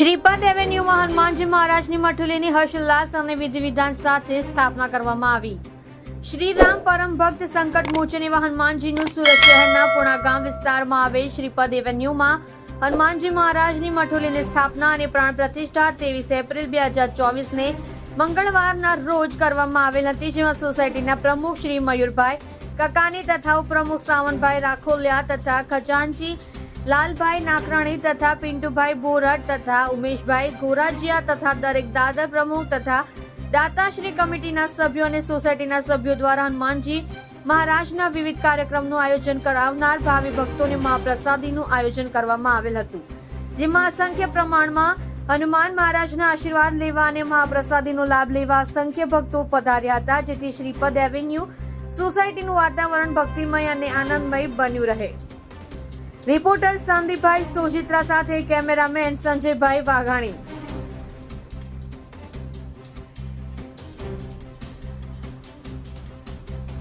સોસાયટીમાં હનુમાનજી મહારાજની મઠુલીની હર્ષોલ્લાસ અને વિધિ વિધાન સાથે સ્થાપના કરવામાં આવી. શ્રી રામ પરમ ભક્ત સંકટ મોચન એવા હનુમાનજીનું સુરત શહેરના પુણા ગામ વિસ્તારમાં આવેલ શ્રીપદ એવન્યુમાં હનુમાનજી મહારાજની મઠુલીની સ્થાપના અને પ્રાણ પ્રતિષ્ઠા ત્રેવીસ એપ્રિલ બે હજાર ચોવીસને મંગળવારના રોજ કરવામાં આવેલ હતી, જેમાં સોસાયટીના પ્રમુખ શ્રી મયુરભાઈ કકાની તથા ઉપપ્રમુખ સાવનભાઈ રાખોલિયા તથા ખજાનચી લાલભાઈ નાકરાણી તથા પિન્ટુભાઈ બોરટ તથા ઉમેશભાઈ ગોરાજીયા તથા દરેક દાદર પ્રમુખ તથા દાતાશ્રી કમિટીના સભ્યો અને સોસાયટીના સભ્યો દ્વારા હનુમાનજી મહારાજના વિવિધ કાર્યક્રમનું આયોજન કરાવનાર ભાવિ ભક્તોને મહાપ્રસાદીનું આયોજન કરવામાં આવેલ હતું, જેમાં અસંખ્ય પ્રમાણમાં હનુમાન મહારાજના આશીર્વાદ લેવા અને મહાપ્રસાદીનો લાભ લેવા અસંખ્ય ભક્તો પધાર્યા હતા, જેથી શ્રીપદ એવન્યુ સોસાયટીનું વાતાવરણ ભક્તિમય અને આનંદમય બન્યું રહે. રિપોર્ટર સંદીપભાઈ સોજિત્રા સાથે કેમેરામેન સંજયભાઈ વાઘાણી.